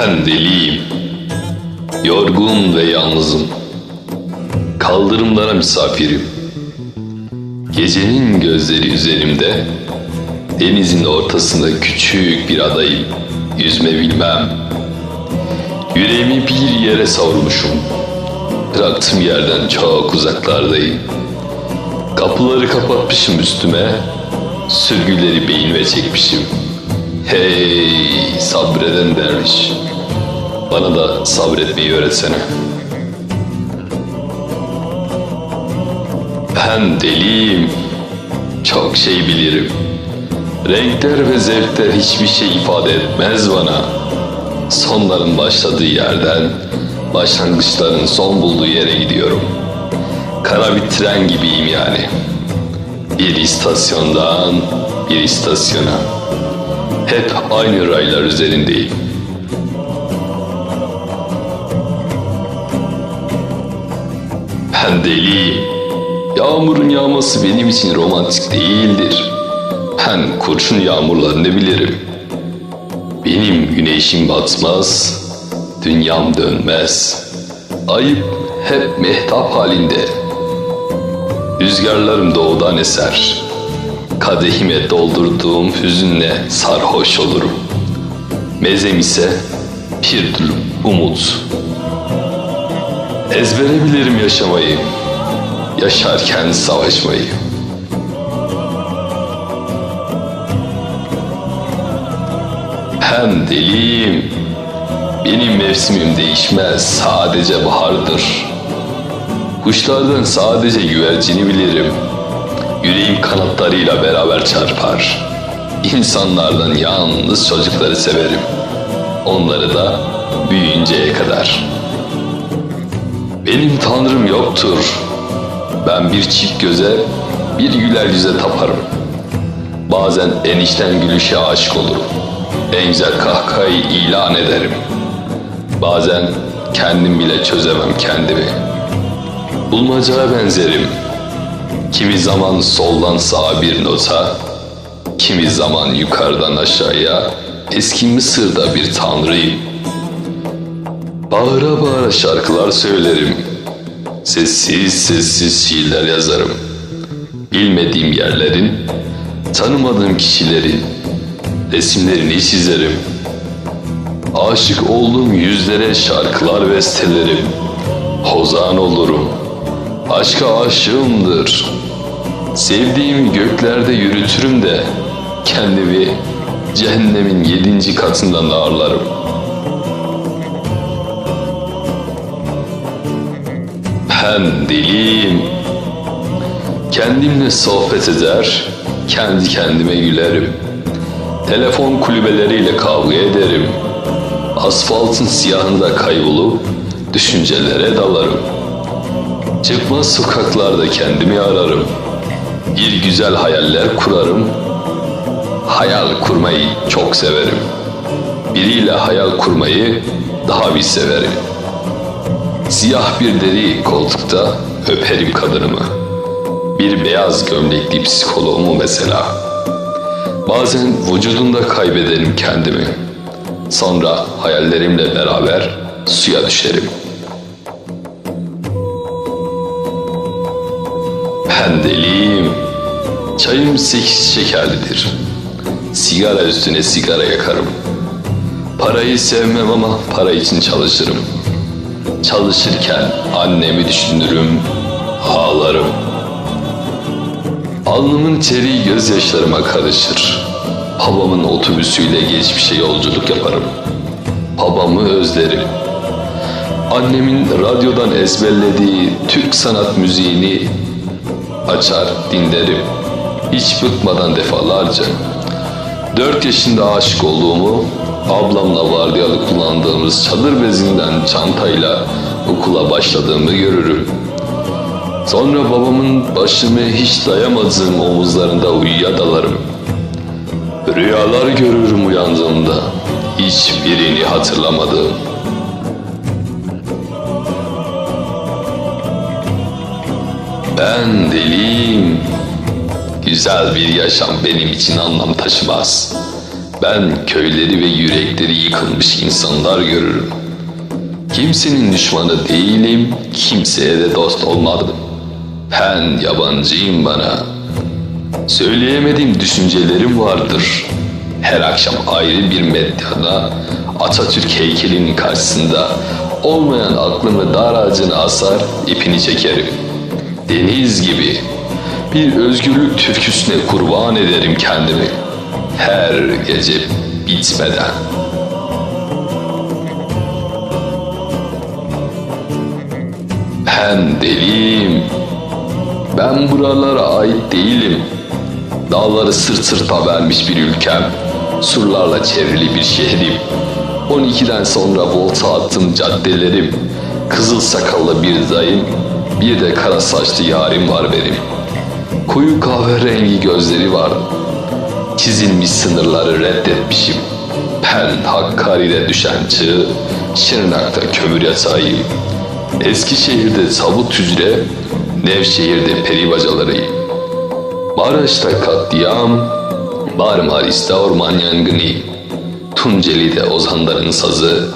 Ben deliyim. Yorgun ve yalnızım. Kaldırımlara misafirim. Gecenin gözleri üzerimde. Denizin ortasında küçük bir adayım. Yüzme bilmem. Yüreğimi bir yere savurmuşum. Bıraktığım yerden çok uzaklardayım. Kapıları kapatmışım üstüme. Sürgüleri beynime çekmişim. Hey sabreden derviş. Bana da sabretmeyi öğretsene. Ben deliyim. Çok şey bilirim. Renkler ve zevkler hiçbir şey ifade etmez bana. Sonların başladığı yerden başlangıçların son bulduğu yere gidiyorum. Kara bir tren gibiyim yani. Bir istasyondan bir istasyona. Hep aynı raylar üzerindeyim. Ben deliyim. Yağmurun yağması benim için romantik değildir. Ben kurşun yağmurlarını bilirim. Benim güneşim batmaz, dünyam dönmez. Ayıp hep mehtap halinde. Rüzgarlarım doğudan eser. Kadehime doldurduğum hüzünle sarhoş olurum. Mezem ise bir dürüm umut. Ezbere bilirim yaşamayı, yaşarken savaşmayı. Ben deliyim. Benim mevsimim değişmez, sadece bahardır. Kuşlardan sadece güvercini bilirim. Yüreğim kanatlarıyla beraber çarpar. İnsanlardan yalnız çocukları severim. Onları da büyüyünceye kadar. Benim tanrım yoktur. Ben bir çift göze, bir güler yüze taparım. Bazen enişten gülüşe aşık olurum. En güzel kahkahayı ilan ederim. Bazen kendim bile çözemem kendimi. Bulmacaya benzerim. Kimi zaman soldan sağa bir nota, kimi zaman yukarıdan aşağıya eski Mısır'da bir tanrıyım. Bağıra bağıra şarkılar söylerim. Sessiz sessiz şiirler yazarım. Bilmediğim yerlerin, tanımadığım kişilerin resimlerini çizerim. Aşık olduğum yüzlere şarkılar bestelerim. Hozan olurum. Aşka aşığımdır. Sevdiğimi göklerde yürütürüm de kendimi cehennemin yedinci katından ağırlarım. Ben deliyim. Kendimle sohbet eder, kendi kendime gülerim. Telefon kulübeleriyle kavga ederim. Asfaltın siyahında kaybolup düşüncelere dalarım. Çıkmaz sokaklarda kendimi ararım. Bir güzel hayaller kurarım. Hayal kurmayı çok severim. Biriyle hayal kurmayı daha bir severim. Siyah bir deri koltukta öperim kadınımı. Bir beyaz gömlekli psikoloğumu mesela. Bazen vücudumda kaybederim kendimi. Sonra hayallerimle beraber suya düşerim. Ben deliyim. Çayım sekiz şekerlidir. Sigara üstüne sigara yakarım. Parayı sevmem ama para için çalışırım. Çalışırken annemi düşünürüm, ağlarım. Alnımın teri gözyaşlarıma karışır. Babamın otobüsüyle geçmişe yolculuk yaparım. Babamı özlerim. Annemin radyodan ezberlediği Türk sanat müziğini açar dinlerim. Hiç bıkmadan defalarca. Dört yaşında aşık olduğumu, ablamla vardiyalı kullandığımız çadır bezinden çantayla okula başladığımı görürüm. Sonra babamın başımı hiç dayamadığım omuzlarında uyuya dalarım. Rüyalar görürüm uyandığımda, hiçbirini hatırlamadım. Ben deliyim. Güzel bir yaşam benim için anlam taşımaz. Ben köyleri ve yürekleri yıkılmış insanlar görürüm. Kimsenin düşmanı değilim, kimseye de dost olmadım. Ben yabancıyım bana. Söyleyemediğim düşüncelerim vardır. Her akşam ayrı bir medyada Atatürk heykelinin karşısında olmayan aklımı dar ağacına asar, ipini çekerim. Deniz gibi bir özgürlük türküsüne kurban ederim kendimi. Her gece bitmeden. Ben deliyim. Ben buralara ait değilim. Dağları sırt sırta vermiş bir ülkem. Surlarla çevrili bir şehrim. 12'den sonra volta attım caddelerim. Kızıl sakallı bir dayım. Bir de kara saçlı yarim var benim. Koyu kahverengi gözleri var. Çizilmiş sınırları reddetmişim. Ben Hakkari'de düşen çığ, Şırnak'ta kömür yatağıyım. Eskişehir'de tabut hücre, Nevşehir'de peri bacalarıyım. Maraş'ta katliam, Marmaris'te orman yangını, Tunceli'de ozanların sazı,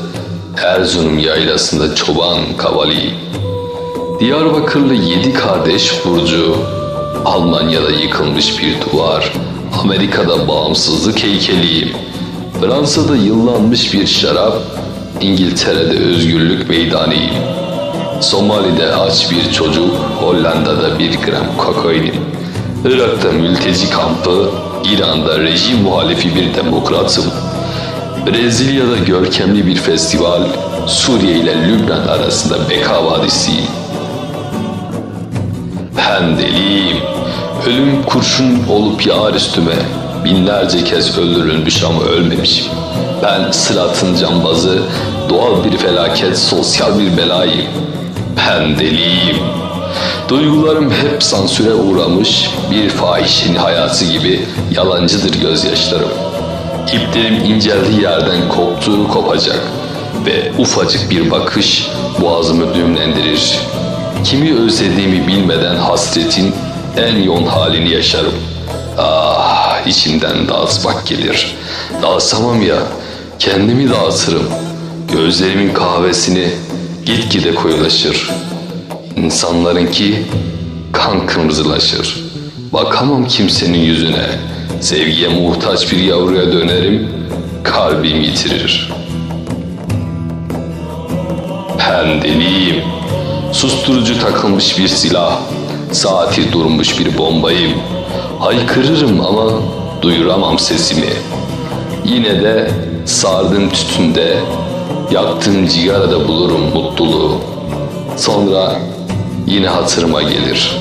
Erzurum yaylasında çoban kavali, Diyarbakırlı yedi kardeş burcu, Almanya'da yıkılmış bir duvar, Amerika'da bağımsızlık heykeliyim, Fransa'da yıllanmış bir şarap, İngiltere'de özgürlük meydanıyım. Somali'de aç bir çocuk, Hollanda'da bir gram kokainim. Irak'ta mülteci kampı, İran'da rejim muhalifi bir demokratım. Brezilya'da görkemli bir festival, Suriye ile Lübnan arasında Beka Vadisi'yim. Ben deliyim. Ölüm kurşun olup yağar üstüme. Binlerce kez öldürülmüş ama ölmemişim. Ben sıratın cambazı, doğal bir felaket, sosyal bir belayım. Ben deliyim. Duygularım hep sansüre uğramış, bir fahişin hayatı gibi yalancıdır gözyaşlarım. İplerim inceldiği yerden koptuğu kopacak ve ufacık bir bakış boğazımı düğümlendirir. Kimi özlediğimi bilmeden hasretin en yoğun halini yaşarım. Ah içimden dağıtmak gelir. Dağıtsamam ya kendimi dağıtırım. Gözlerimin kahvesini gitgide koyulaşır. İnsanlarınki kan kırmızılaşır. Bakamam kimsenin yüzüne. Sevgiye muhtaç bir yavruya dönerim. Kalbim yitirir. Ben deliyim. Susturucu takılmış bir silah. Saati durmuş bir bombayım. Haykırırım ama duyuramam sesimi. Yine de sardığım tütünde, yaktığım cigarada bulurum mutluluğu. Sonra yine hatırıma gelir.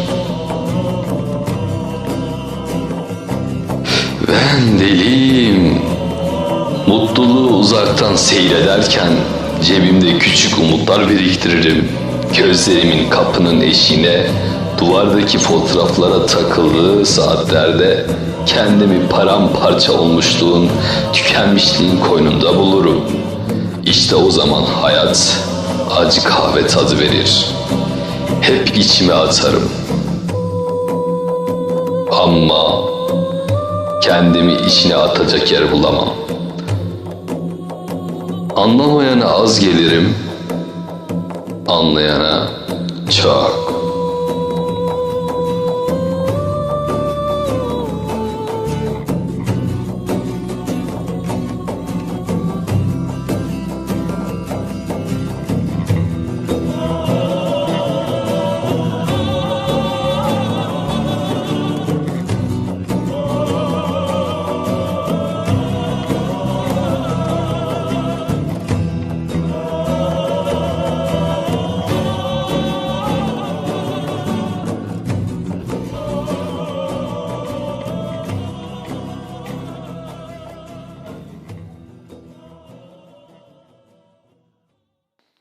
Ben deliyim. Mutluluğu uzaktan seyrederken cebimde küçük umutlar biriktiririm. Gözlerimin kapının eşiğine duvardaki fotoğraflara takıldığı saatlerde kendimi paramparça olmuşluğun, tükenmişliğin koynunda bulurum. İşte o zaman hayat acı kahve tadı verir. Hep içime atarım. Ama kendimi içine atacak yer bulamam. Anlamayana az gelirim, anlayana çok.